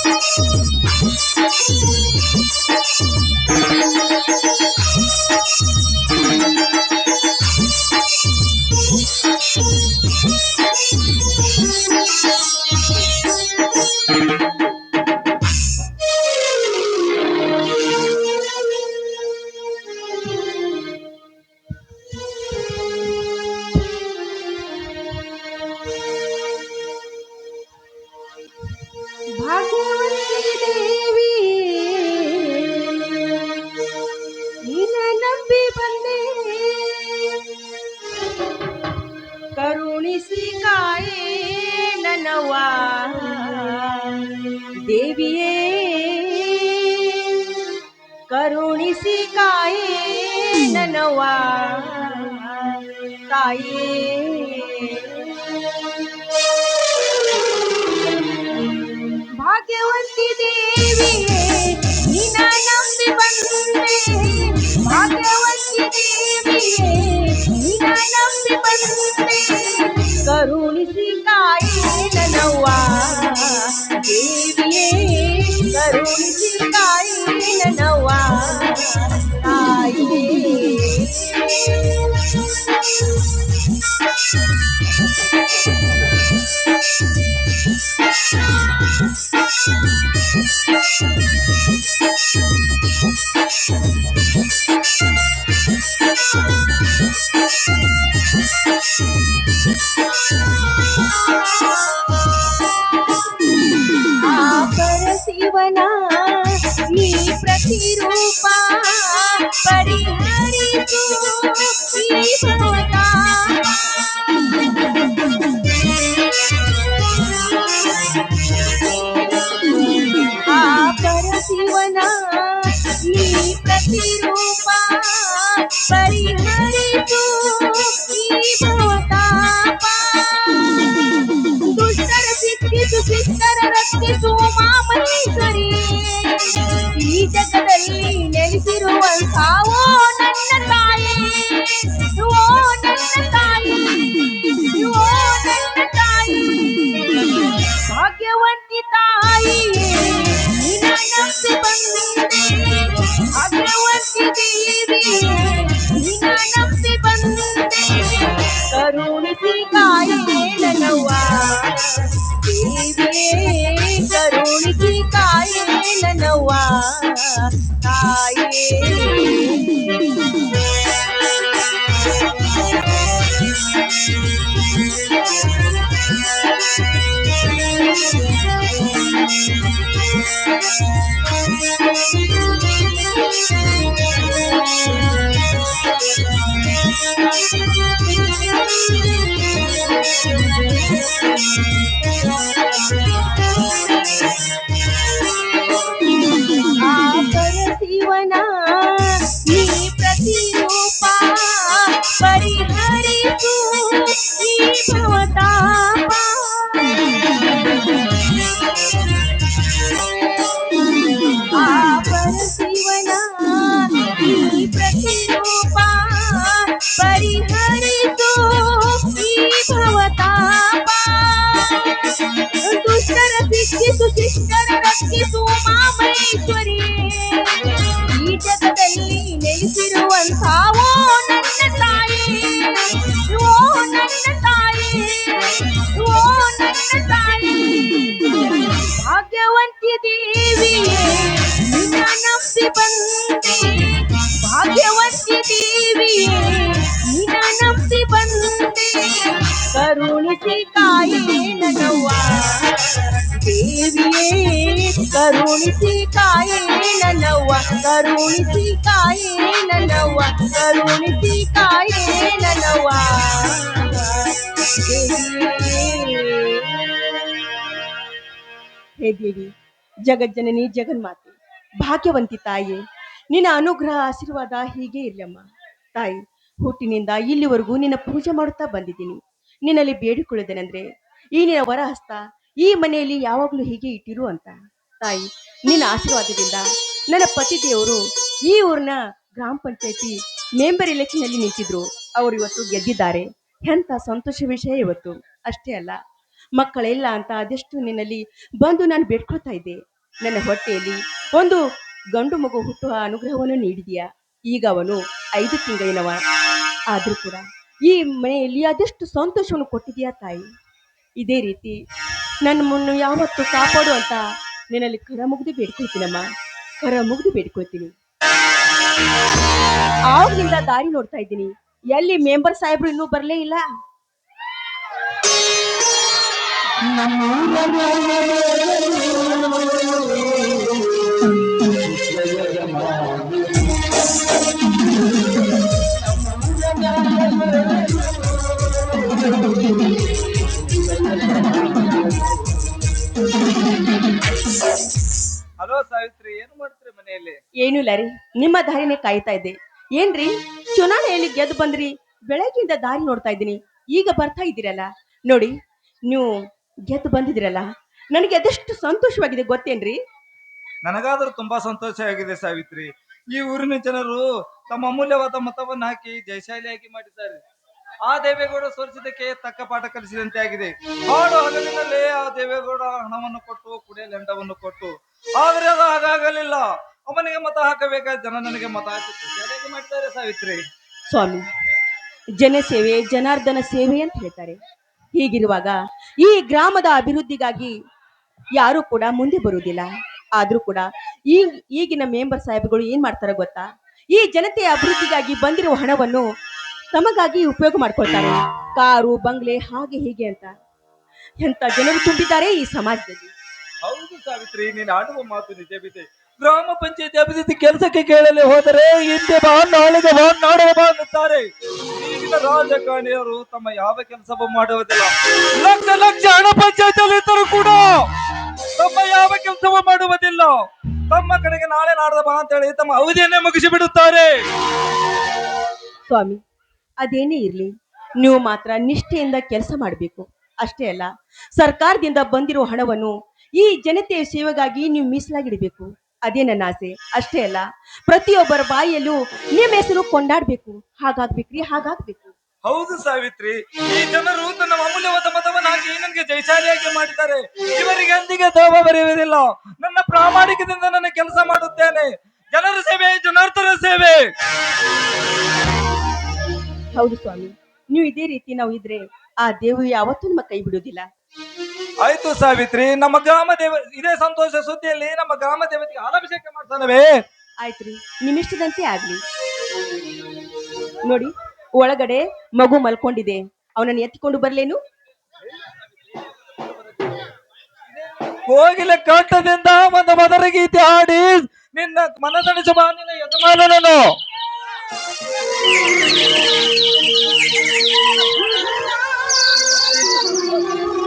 ಭಾಗ್ಯವಂತಿ ದೇವಿಯೇ ಕರುಣಿಸಿ ಕಾಯೇ ನನವ ತಾಯೇ ಭಾಗ್ಯವಂತಿ ದೇವಿಯೇ భావనా నీ ప్రతిరూప పరిహరితో ఈ భవనా ఆ పరశివన నీ ప్రతిరూప పరిహరితో ఈ భవనా దుష్టర సిద్ధి సుశిష్టర రక్షిసు ಜಗದಲ್ಲಿ ನೆಲೆಸಿರುವಂತ ಓ ಕರುಣಿಸಿ ಕಾಯೇ ನನವ್ವ ತಾಯೇ ಆಪರ ಶಿವನ uma mãe. ದೇವಿಯೇ ಕರುಣಿಸಿ ಕಾಯೇ ನನ್ನವ್ವ ಕರುಣಿಸಿ ಕಾಯೇ ನನ್ನವ್ವ ಕರುಣಿಸಿ ಕಾಯೇ ನನ್ನವ್ವ. ಹೇ ದೇವಿ ಜಗಜ್ಜನನಿ ಜಗನ್ಮಾತೆ, ಭಾಗ್ಯವಂತಿ ತಾಯಿ, ನಿನ್ನ ಅನುಗ್ರಹ ಆಶೀರ್ವಾದ ಹೀಗೆ ಇರ್ಲಮ್ಮ. ತಾಯಿ, ಹುಟ್ಟಿನಿಂದ ಇಲ್ಲಿವರೆಗೂ ನಿನ್ನ ಪೂಜೆ ಮಾಡುತ್ತಾ ಬಂದಿದ್ದೀನಿ. ನಿನ್ನಲ್ಲಿ ಬೇಡಿಕೊಳ್ಳುತ್ತೇನೆಂದ್ರೆ ಈ ನಿನ್ನ ವರಹಸ್ತ ಈ ಮನೆಯಲ್ಲಿ ಯಾವಾಗಲೂ ಹೀಗೆ ಇಟ್ಟಿರು ಅಂತ. ತಾಯಿ, ನಿನ್ನ ಆಶೀರ್ವಾದದಿಂದ ನನ್ನ ಪತಿ ದೇವರು ಈ ಊರಿನ ಗ್ರಾಮ ಪಂಚಾಯತಿ ಮೆಂಬರ್ ಎಲೆಕ್ಷನ್ ಅಲ್ಲಿ ನಿಂತಿದ್ರು. ಅವರು ಇವತ್ತು ಗೆದ್ದಿದ್ದಾರೆ. ಎಂತ ಸಂತೋಷ ವಿಷಯ ಇವತ್ತು. ಅಷ್ಟೇ ಅಲ್ಲ ಮಕ್ಕಳಿಲ್ಲ ಅಂತ ಅದೆಷ್ಟು ನಿನ್ನಲ್ಲಿ ಬಂದು ನಾನು ಬೇಡ್ಕೊಳ್ತಾ ಇದ್ದೆ. ನನ್ನ ಹೊಟ್ಟೆಯಲ್ಲಿ ಒಂದು ಗಂಡು ಮಗು ಹುಟ್ಟುವ ಅನುಗ್ರಹವನ್ನು ನೀಡಿದೀಯಾ? ಈಗ ಅವನು ಐದು ತಿಂಗಳಿನವ. ಆದ್ರೂ ಕೂಡ ಈ ಮನೆಯಲ್ಲಿ ಅದೆಷ್ಟು ಸಂತೋಷವನ್ನು ಕೊಟ್ಟಿದೀಯಾ ತಾಯಿ? ಇದೇ ರೀತಿ ನನ್ನ ಮುನ್ನು ಯಾವತ್ತು ಕಾಪಾಡು ಅಂತ ನಿನ್ನಲ್ಲಿ ಕರ ಮುಗಿದು ಬೇಡ್ಕೊಳ್ತೀನಮ್ಮ. ಕರ ಮುಗಿದು ಬೇಡ್ಕೊಳ್ತೀನಿ. ಆವಾಗಿಂದ ದಾರಿ ನೋಡ್ತಾ ಇದ್ದೀನಿ. ಎಲ್ಲಿ ಮೆಂಬರ್ ಸಾಹೇಬ್ರು ಇನ್ನೂ ಬರಲೇ ಇಲ್ಲ? ಹಲೋ ಸಾವಿತ್ರಿ ಏನು ಮಾಡ್ತೀರಿ ಮನೆಯಲ್ಲಿ? ಏನೂ ಇಲ್ಲ ರೀ ನಿಮ್ಮ ದಾರಿನೇ ಕಾಯ್ತಾ ಇದ್ದೆ. ಏನ್ರಿ ಚುನಾವಣೆಯಲ್ಲಿ ಗೆದ್ದು ಬಂದ್ರಿ ಬೆಳಗ್ಗೆಯಿಂದ ದಾರಿ ನೋಡ್ತಾ ಇದ್ದೀನಿ. ಈಗ ಬರ್ತಾ ಇದ್ದೀರಲ್ಲ ನೋಡಿ ನೀವು ಗೆದ್ದು ಬಂದಿದ್ದೀರಲ್ಲ ನನಗೆ ಅದೆಷ್ಟು ಸಂತೋಷವಾಗಿದೆ ಗೊತ್ತೇನ್ರಿ? ನನಗಾದ್ರೂ ತುಂಬಾ ಸಂತೋಷ ಆಗಿದೆ ಸಾವಿತ್ರಿ. ಈ ಊರಿನ ಜನರು ತಮ್ಮ ಅಮೂಲ್ಯವಾದ ಮತವನ್ನು ಹಾಕಿ ಜಯಶಾಲಿಯಾಗಿ ಮಾಡಿದ್ದಾರೆ ಆ ದೇವೇಗೌಡ ಸೋಲಿಸಿದ್ದಕ್ಕೆ ತಕ್ಕ ಪಾಠ ಕಲಿಸಿದಂತೆ ಆಗಿದೆ. ಹಾಡು ಹಗಲಿನಲ್ಲೇ ಆ ದೇವೇಗೌಡ ಹಣವನ್ನು ಕೊಟ್ಟು, ಕುಡಿಯ ಹೆಂಡವನ್ನು ಕೊಟ್ಟು. ಆದ್ರೆ ಅದು ಹಾಗಾಗಲಿಲ್ಲ. ಅವನಿಗೆ ಮತ ಹಾಕಬೇಕಾದ ಜನ ನನಗೆ ಮತ ಹಾಕಿ ಮಾಡ್ತಾರೆ ಸಾವಿತ್ರಿ. ಸ್ವಾಮಿ ಜನಸೇವೆ ಜನಾರ್ದನ ಸೇವೆ ಅಂತ ಹೇಳ್ತಾರೆ. ಹೀಗಿರುವಾಗ ಈ ಗ್ರಾಮದ ಅಭಿವೃದ್ಧಿಗಾಗಿ ಯಾರು ಕೂಡ ಮುಂದೆ ಬರುವುದಿಲ್ಲ. ಆದ್ರೂ ಕೂಡ ಈ ಈಗಿನ ಮೆಂಬರ್ ಸಾಹೇಬ್ಗಳು ಏನ್ ಮಾಡ್ತಾರೆ ಗೊತ್ತಾ? ಈ ಜನತೆಯ ಅಭಿವೃದ್ಧಿಗಾಗಿ ಬಂದಿರುವ ಹಣವನ್ನು ತಮಗಾಗಿ ಉಪಯೋಗ ಮಾಡ್ಕೊಳ್ತಾರೆ. ಕಾರು ಬಂಗ್ಲೆ ಹಾಗೆ ಹೀಗೆ ಅಂತ. ಎಂತ ಜನರು ತುಂಬಿದ್ದಾರೆ ಈ ಸಮಾಜದಲ್ಲಿ. ಹೌದು ಸಾವಿತ್ರಿ ನೀನು ಆಡುವ ಮಾತು ನಿಜವಿದೆ ಗ್ರಾಮ ಪಂಚಾಯತಿ ಅಭಿವೃದ್ಧಿ ಕೆಲಸಕ್ಕೆ ಕೇಳಲು ಹೋದರೆ ಹಿಂದೆ ಬಾ ನಾಳೆಗೆ ಬಾ ನಾಡುವ ಬಾ ಅನ್ನುತ್ತಾರೆ. ಈಗಿನ ರಾಜಕಾರಣಿಯರು ತಮ್ಮ ಯಾವ ಕೆಲಸವೂ ಮಾಡುವುದಿಲ್ಲ. ಲಕ್ಷ ಲಕ್ಷ ಹಣ ಪಂಚಾಯತಿಯಲ್ಲಿ ಇದ್ದರೂ ಕೂಡ ತಮ್ಮ ಯಾವ ಕೆಲಸವೂ ಮಾಡುವುದಿಲ್ಲ. ತಮ್ಮ ಕಡೆಗೆ ನಾಳೆ ನಾಡದ ಬಾ ಅಂತ ಹೇಳಿ ತಮ್ಮ ಅವಧಿಯನ್ನೇ ಮುಗಿಸಿ ಬಿಡುತ್ತಾರೆ ಸ್ವಾಮಿ ಅದೇನೇ ಇರಲಿ, ನೀವು ಮಾತ್ರ ನಿಷ್ಠೆಯಿಂದ ಕೆಲಸ ಮಾಡಬೇಕು. ಅಷ್ಟೇ ಅಲ್ಲ, ಸರ್ಕಾರದಿಂದ ಬಂದಿರೋ ಹಣವನ್ನು ಈ ಜನತೆಯ ಸೇವೆಗಾಗಿ ನೀವು ಮೀಸಲಾಗಿಡಬೇಕು. ಅದೇ ನನ್ನ ಆಸೆ. ಅಷ್ಟೇ ಅಲ್ಲ, ಪ್ರತಿಯೊಬ್ಬರ ಬಾಯಿಯಲ್ಲೂ ನಿಮ್ಮ ಹೆಸರು ಕೊಂಡಾಡ್ಬೇಕು. ಹಾಗಾಗ್ಬೇಕ್ರಿ, ಹಾಗಾಗ್ಬೇಕು. ಹೌದು ಸಾವಿತ್ರಿ. ಈ ಜನರು ತನ್ನ ಅಮೂಲ್ಯವಾದ ಮತವನ್ನು ಹಾಕಿ ನನಗೆ ಜಯಶಾಲಿಯಾಗಿ ಮಾಡಿದ್ದಾರೆ. ಇವರಿಗೆ ಎಂದಿಗೆ ದೋಬ ಬರೆಯುವುದಿಲ್ಲ. ನನ್ನ ಪ್ರಾಮಾಣಿಕದಿಂದ ನನ್ನ ಕೆಲಸ ಮಾಡುತ್ತೇನೆ. ಜನರ ಸೇವೆ ಜನಾರ್ದನ ಸೇವೆ. ಹೌದು ಸ್ವಾಮಿ. ನೀವು ಇದೇ ರೀತಿ ನಾವು ಇದ್ರೆ ಆ ದೇವರು ಯಾವತ್ತೂ ನಮ್ಮ ಕೈ ಬಿಡುವುದಿಲ್ಲ. ಆಯ್ತು ಸಾವಿತ್ರಿ ನಮ್ಮ ಗ್ರಾಮ ದೇವ ಇದೇ ಸಂತೋಷ ಸುದ್ದಿಯಲ್ಲಿ ನಮ್ಮ ಗ್ರಾಮ ದೇವತೆಗೆ ಹಾಲಾಭಿಷೇಕ ಮಾಡ್ತಾನವೇ ಆಯ್ತ್ರಿ ನಿಮ್ಮಿಷ್ಟದಂತೆ ಆಗ್ಲಿ. ನೋಡಿ ಒಳಗಡೆ ಮಗು ಮಲ್ಕೊಂಡಿದೆ. ಅವನನ್ನು ಎತ್ತಿಕೊಂಡು ಬರ್ಲೇನು? ಕೋಗಿಲೆ ಕಟ್ಟದಿಂದ ಒಂದು ಮದರ ಗೀತೆ ಹಾಡಿ ನಿನ್ನ ಮನದಣಿಸುವ ನಿನ್ನ ಯಜಮಾನನನ್ನು Thank you.